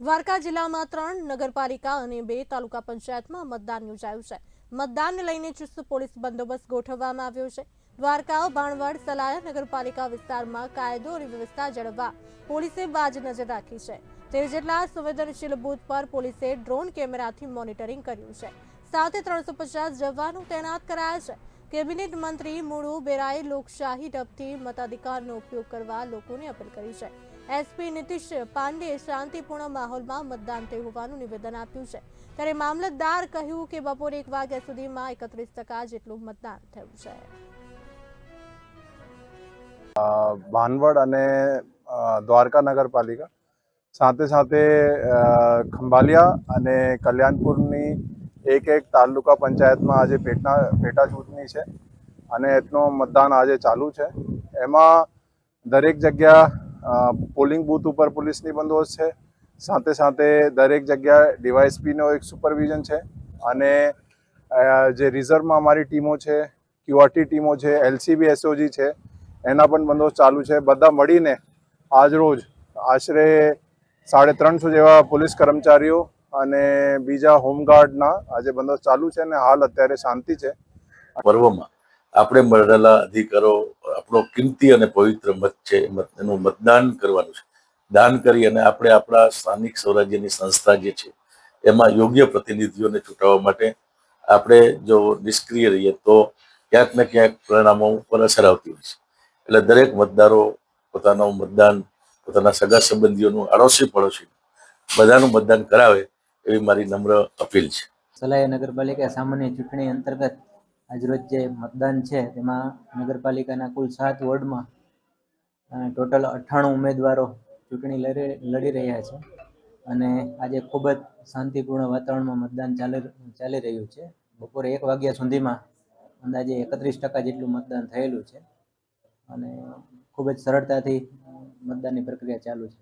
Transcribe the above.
દ્વારકા જિલ્લામાં ત્રણ નગરપાલિકા અને બે તાલુકા પંચાયતમાં મતદાન યોજાયું છે. મતદાનને લઈને ચુસ્ત પોલીસ બંદોબસ્ત ગોઠવવામાં આવ્યો છે. દ્વારકા, ભાણવડ, સલાયા નગરપાલિકા વિસ્તારમાં કાયદો અને વ્યવસ્થા જળવવા પોલીસે બાજ નજર રાખી છે. તેર જેટલા સંવેદનશીલ બૂથ પર પોલીસે ડ્રોન કેમેરાથી મોનિટરિંગ કર્યું છે. સાથે ત્રણસો પચાસ જવાનો તૈનાત કરાયા છે. કેબિનેટ મંત્રી મુળુ બેરાએ લોકશાહી ઢબથી મતાધિકારનો ઉપયોગ કરવા લોકોને અપીલ કરી છે. એસપી નીતિશ પાંડેએ શાંતિપૂર્ણ માહોલમાં મતદાન થયું હોવાનું નિવેદન આપ્યું છે. ત્યારે મામલતદાર કહ્યું કે બપોરે એક વાગ્યા સુધીમાં એકત્રીસ ટકા જેટલું મતદાન થયું છે. ભાનવડ અને દ્વારકા નગરપાલિકા સાથે સાથે ખંભાલિયા અને કલ્યાણપુરની એક એક તાલુકા પંચાયતમાં આજે પેટા પેટા ચૂંટણી છે અને એટલું મતદાન આજે ચાલુ છે. એમાં દરેક જગ્યા પોલિંગ બૂથ ઉપર પોલીસની બંદોબસ્ત છે. સાથે સાથે દરેક જગ્યાએ ડીવાયએસપીનો એક સુપરવિઝન છે અને જે રિઝર્વમાં અમારી ટીમો છે, ક્યુઆરટી ટીમો છે, એલસીબી, એસઓજી છે, એના પણ બંદોબસ્ત ચાલુ છે. બધા મળીને આજરોજ આશરે સાડે ત્રણસો જેવા પોલીસ કર્મચારીઓ અને બીજા હોમગાર્ડના આજે બંદોબસ્ત ચાલુ છે અને હાલ અત્યારે શાંતિ છે. પર્વમાં આપણે મળેલા અધિકારો, આપણો કિંમતી અને પવિત્ર મત છે એનું મતદાન કરવાનું છે. દાન કરી અને આપણે આપણા સ્થાનિક સ્વરાજ્યની સંસ્થા જે છે, એમાં યોગ્ય પ્રતિનિધિઓને ચૂંટાવવા માટે આપણે જો નિષ્ક્રિય રહીએ તો ક્યાંક ને ક્યાંક પરિણામો ઉપર અસર આવતી હોય છે. એટલે દરેક મતદારો પોતાનું મતદાન, પોતાના સગા સંબંધીઓનું આડોશી પડોશી બધાનું મતદાન કરાવે એવી મારી નમ્ર અપીલ છે. સલાહ નગરપાલિકા સામાન્ય ચૂંટણી અંતર્ગત આજરોજ જે મતદાન છે, તેમાં નગરપાલિકાના કુલ સાત વોર્ડમાં ટોટલ અઠ્ઠાણું ઉમેદવારો ચૂંટણી લડી રહ્યા છે. અને આજે ખૂબ જ શાંતિપૂર્ણ વાતાવરણમાં મતદાન ચાલી ચાલી રહ્યું છે. બપોરે એક વાગ્યા સુધીમાં અંદાજે એકત્રીસ ટકા જેટલું મતદાન થયેલું છે. અને ખૂબ જ સરળતાથી મતદાનની પ્રક્રિયા ચાલુ છે.